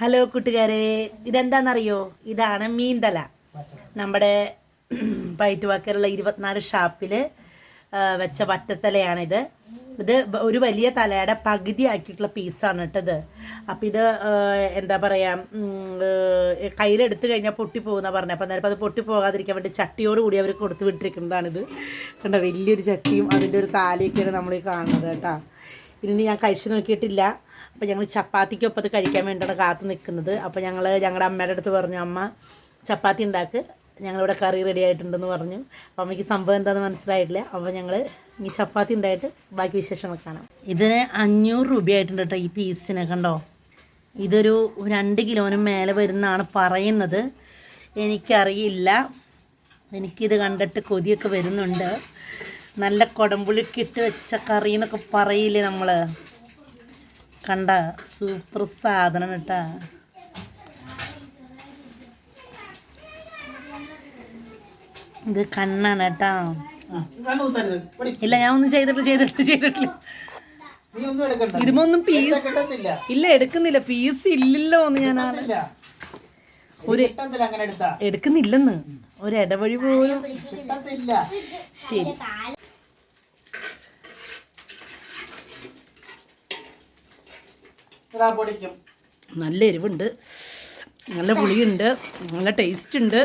Hello കൂട്ടുകാരെ ഇതെന്താണെന്നറിയോ ഇതാണ് മീന്തല നമ്മുടെ പയറ്റുവാക്കലുള്ള ഇരുപത്തിനാല് ഷാപ്പിൽ വെച്ച വറ്റത്തലയാണിത്. ഇത് ഒരു വലിയ തലയുടെ പകുതി ആക്കിയിട്ടുള്ള പീസാണ് കേട്ടത് അപ്പം ഇത് എന്താ പറയുക കയ്യിലെടുത്തു കഴിഞ്ഞാൽ പൊട്ടിപ്പോകുന്ന പറഞ്ഞത് അപ്പം നേരം അത് പൊട്ടി പോകാതിരിക്കാൻ വേണ്ടി ചട്ടിയോട് കൂടി അവർ കൊടുത്തു വിട്ടിരിക്കുന്നതാണിത്. കണ്ടോ വലിയൊരു ചട്ടിയും അതിന്റെ ഒരു താലിയൊക്കെയാണ് നമ്മൾ കാണുന്നത് കേട്ടോ. ഇനി ഞാൻ കഴിച്ചു നോക്കിയിട്ടില്ല. അപ്പോൾ ഞങ്ങൾ ചപ്പാത്തിക്കൊപ്പം അത് കഴിക്കാൻ വേണ്ടിയാണ് കാത്തു നിൽക്കുന്നത്. അപ്പോൾ ഞങ്ങൾ ഞങ്ങളുടെ അമ്മയുടെ അടുത്ത് പറഞ്ഞു അമ്മ ചപ്പാത്തി ഉണ്ടാക്ക്. ഞങ്ങളിവിടെ കറി റെഡി ആയിട്ടുണ്ടെന്ന് പറഞ്ഞു. അപ്പോൾ അമ്മയ്ക്ക് സംഭവം എന്താണെന്ന് മനസ്സിലായിട്ടില്ല. അപ്പോൾ ഞങ്ങൾ ഈ ചപ്പാത്തി ഉണ്ടായിട്ട് ബാക്കി വിശേഷങ്ങൾ കാണാം. ഇതിന് അഞ്ഞൂറ് രൂപയായിട്ടുണ്ട് കേട്ടോ ഈ പീസിനെ കണ്ടോ? ഇതൊരു രണ്ട് കിലോന് മേലെ വരുന്നതാണ് പറയുന്നത്. എനിക്കറിയില്ല. എനിക്കിത് കണ്ടിട്ട് കൊതിയൊക്കെ വരുന്നുണ്ട്. നല്ല കൊടമ്പുളിക്കിട്ട് വെച്ച കറി എന്നൊക്കെ പറയില്ലേ നമ്മൾ കണ്ട സൂപ്പർ സാധനം കേട്ടാ. ഇത് കണ്ണാണ് കേട്ടാ. ഇല്ല ഞാൻ ഒന്നും ചെയ്തിട്ട് ചെയ്തിട്ട് ചെയ്തിട്ടില്ല. ഒന്നും എടുക്കണ്ട ഇതുമൊന്നും പീസ് ഇല്ല എടുക്കുന്നില്ല. പീസ് ഇല്ലല്ലോ എന്ന് ഞാൻ. ഒരു എടുക്കുന്നില്ലെന്ന്. ഒരു ഇടവഴി പോലും ശരി. നല്ല എരിവുണ്ട് നല്ല പുളിയുണ്ട് നല്ല ടേസ്റ്റ് ഉണ്ട്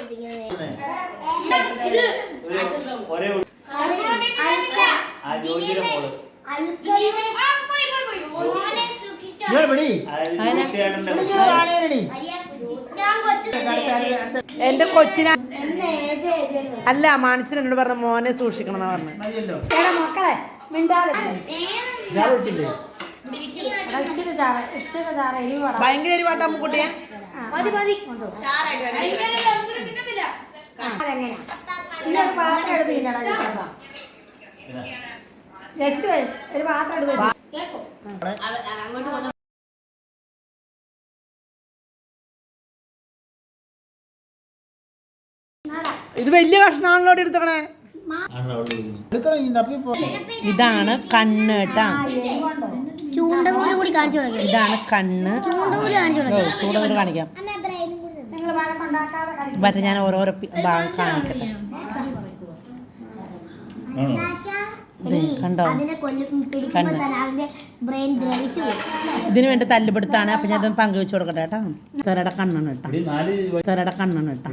എന്റെ കൊച്ചിനെ അല്ല മാനസിന് എന്നോട് പറഞ്ഞ മോനെ സൂക്ഷിക്കണം എന്നാ പറഞ്ഞു മക്കളെ മിണ്ടാതെ ഇച്ചിരി ചാറ ഇച്ചിരി ചാറ എരിവ് വേണം. ഭയങ്കര എരിവാട്ട അമ്മുക്കുട്ടിയെ മതി മതി അതെങ്ങനെയാ ഇനി ഒരു പാത്രം എടുത്ത് തിന്നടാ ചേട്ടാ ജസ്റ്റ് ഒരു പാത്രം എടുത്ത്. ഇത് വലിയ തപ്പി പോ ഇതാണ് കണ്ണ് കേട്ടാ? ചൂണ്ടകൂൽ കൂടി കാണിച്ചു കൊടുക്കാം. ഇതാണ് കണ്ണ്. ചൂണ്ടകൂൽ കാണിച്ചു കൊടുക്കാം. ചൂടൊരു കാണിക്കാം. നിങ്ങൾ വഴക്കുണ്ടാക്കാതെ കഴിക്കും. മറ്റേ ഞാൻ ഓരോരോ ഭാഗം കാണിക്കട്ടെ. കണ്ടോ? അതിനെ കൊല്ലും പിടിക്കുമ്പോ തന്നെ അവന്റെ ബ്രെയിൻ ദ്രവിച്ചു പോകും ഇതിന് വേണ്ടി തല്ലുപിടുത്താണ്. അപ്പൊ ഞാൻ പങ്കുവെച്ചു കൊടുക്കട്ടെ കേട്ടോ. തെരയുടെ കണ്ണാണ് കേട്ടോ. തെരയുടെ കണ്ണാണ് കേട്ടോ.